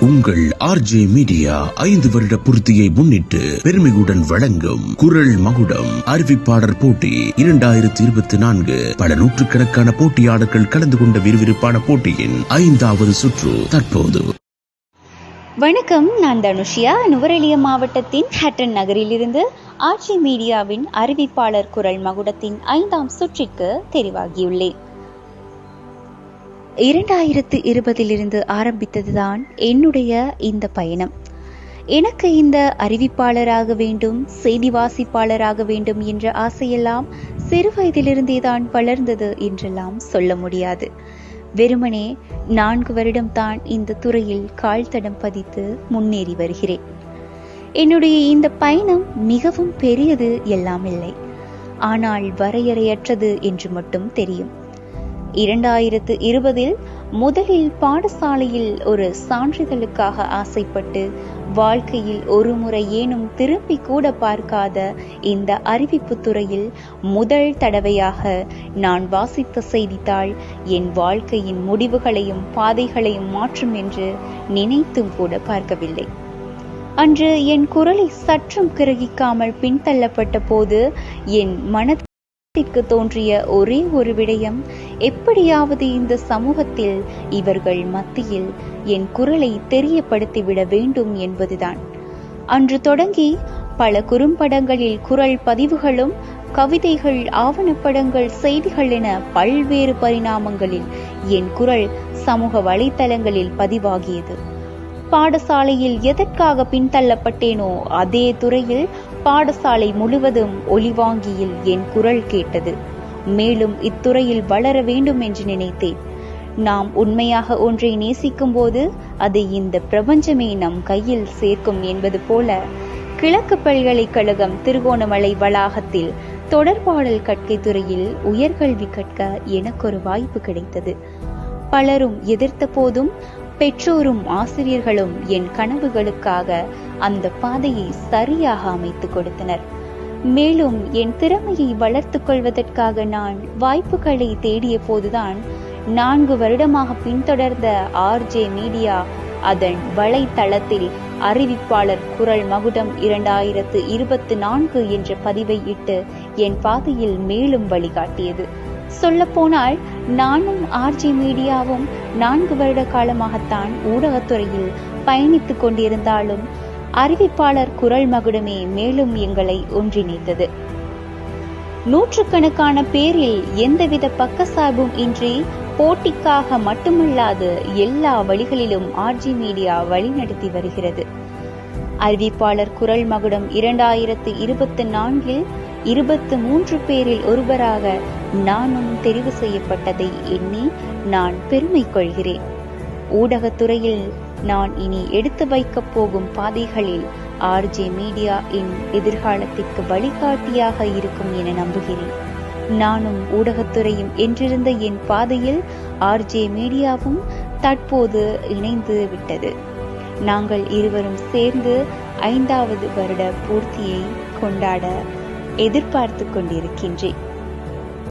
உங்கள் RJ media ஐந்து வருட பூர்த்தியை முன்னிட்டு பெருமையுடன் வழங்கும் குரல் மகுடம் அறிவிப்பாளர் போட்டி இரண்டாயிரத்தி இருபத்தி நான்கு. பல நூற்றுக்கணக்கான போட்டியாளர்கள் கலந்து கொண்ட விறுவிறுப்பான போட்டியின் ஐந்தாவது சுற்று தற்போது. வணக்கம் நான் தனுஷியா. நுவரெலிய மாவட்டத்தின் ஹட்டன் நகரிலிருந்து ஆட்சி மீடியாவின் அறிவிப்பாளர் குரல் மகுடத்தின் ஐந்தாம் சுற்றிற்கு தெரிவாகியுள்ளேன். இரண்டாயிரத்து இருபதிலிருந்து ஆரம்பித்ததுதான் என்னுடைய இந்த பயணம். எனக்கு இந்த அறிவிப்பாளராக வேண்டும் செய்தி வாசிப்பாளராக வேண்டும் என்ற ஆசையெல்லாம் சிறு வயதிலிருந்தே தான் வளர்ந்தது என்றெல்லாம் சொல்ல முடியாது. வெறுமனே நான்கு வருடம் தான் இந்த துறையில் கால் தடம் பதித்து முன்னேறி வருகிறேன். என்னுடைய இந்த பயணம் மிகவும் பெரியது எல்லாம் இல்லை. ஆனால் வரையறையற்றது என்று மட்டும் தெரியும். இரண்டாயிரத்து இருபதில் முதலில் பாடசாலையில் ஒரு சான்றிதழுக்காக ஆசைப்பட்டு வாழ்க்கையில் ஒரு முறை ஏனும் திரும்பி கூட பார்க்காத இந்த அறிவிப்பு துறையில் முதல் தடவையாக நான் வாசித்த செய்தித்தாள் என் வாழ்க்கையின் முடிவுகளையும் பாதைகளையும் மாற்றும் என்று நினைத்தும் கூட பார்க்கவில்லை. அன்று என் குரலை சற்றும் கிரகிக்காமல் பின்தள்ளப்பட்ட போது என் மனத்திற்கு தோன்றிய ஒரே ஒரு விடயம் எப்படியாவது இந்த சமூகத்தில் இவர்கள் மத்தியில் என் குரலை தெரியப்படுத்திவிட வேண்டும் என்பதுதான். அன்று தொடங்கி பல குறும்படங்களில் குரல் பதிவுகளும் கவிதைகள் ஆவணப்படங்கள் செய்திகள் என பல்வேறு பரிணாமங்களில் என் குரல் சமூக வலைத்தளங்களில் பதிவாகியது. பாடசாலையில் எதற்காக பின்தள்ளப்பட்டேனோ அதே துறையில் பாடசாலை முழுவதும் ஒளிவாங்கியில் என் குரல் கேட்டது. மேலும் இத்துறையில் வளர வேண்டும் என்று நினைத்தேன். நாம் உண்மையாக ஒன்றை நேசிக்கும் போது அதை இந்த பிரபஞ்சமே நம் கையில் சேர்க்கும் என்பது போல கிழக்கு பல்கலைக்கழகம் திருகோணமலை வளாகத்தில் தொடர்பாடல் கற்கை துறையில் உயர்கல்வி கற்க எனக்கு ஒரு வாய்ப்பு கிடைத்தது. பலரும் எதிர்த்த போதும் பெற்றோரும் ஆசிரியர்களும் என் கனவுகளுக்காக அந்த பாதையை சரியாக அமைத்துக் கொடுத்தனர். மேலும் என் திறமையை வளர்த்துக் கொள்வதற்காக நான் வாய்ப்புகளை தேடிய போதுதான் நான்கு வருடமாக பின்தொடர்ந்த ஆர்ஜே மீடியா அதன் வலைத்தளத்தில் அறிவிப்பாளர் குரல் மகுடம் இரண்டாயிரத்து இருபத்தி நான்கு என்ற பதிவை இட்டு என் பாதையில் மேலும் வழிகாட்டியது. சொல்லப்போனால் நானும் ஆர்ஜி மீடியாவும் நான்கு வருட காலமாகத்தான் ஊடகத்துறையில் பயணித்துக் கொண்டிருந்தாலும் அறிவிப்பாளர் குரல் மகுடமே மேலும் எங்களை ஒன்றிணைத்தது நூற்றுக்கணக்கான பேரில் எந்தவித பக்கசார்பும் இன்றி போட்டிக்காக மட்டுமல்லாது எல்லா வழிகளிலும் ஆர்ஜி மீடியா வழிநடத்தி வருகிறது. அறிவிப்பாளர் குரல் மகுடம் இரண்டாயிரத்து இருபத்தி நான்கில் இருபத்து மூன்று பேரில் ஒருவராக நானும் தெரிவு செய்யப்பட்டதை எண்ணி நான் பெருமை கொள்கிறேன். ஊடகத்துறையில் நான் இனி எடுத்து வைக்கப் போகும் பாதைகளில் ஆர்ஜே மீடியா என் எதிர்காலத்திற்கு வழிகாட்டியாக இருக்கும் என நம்புகிறேன். நானும் ஊடகத்துறையும் என்றிருந்த என் பாதையில் ஆர்ஜே மீடியாவும் தற்போது இணைந்து விட்டது. நாங்கள் இருவரும் சேர்ந்து ஐந்தாவது வருட பூர்த்தியை கொண்டாட எதிர்பார்த்து கொண்டிருக்கின்றேன்.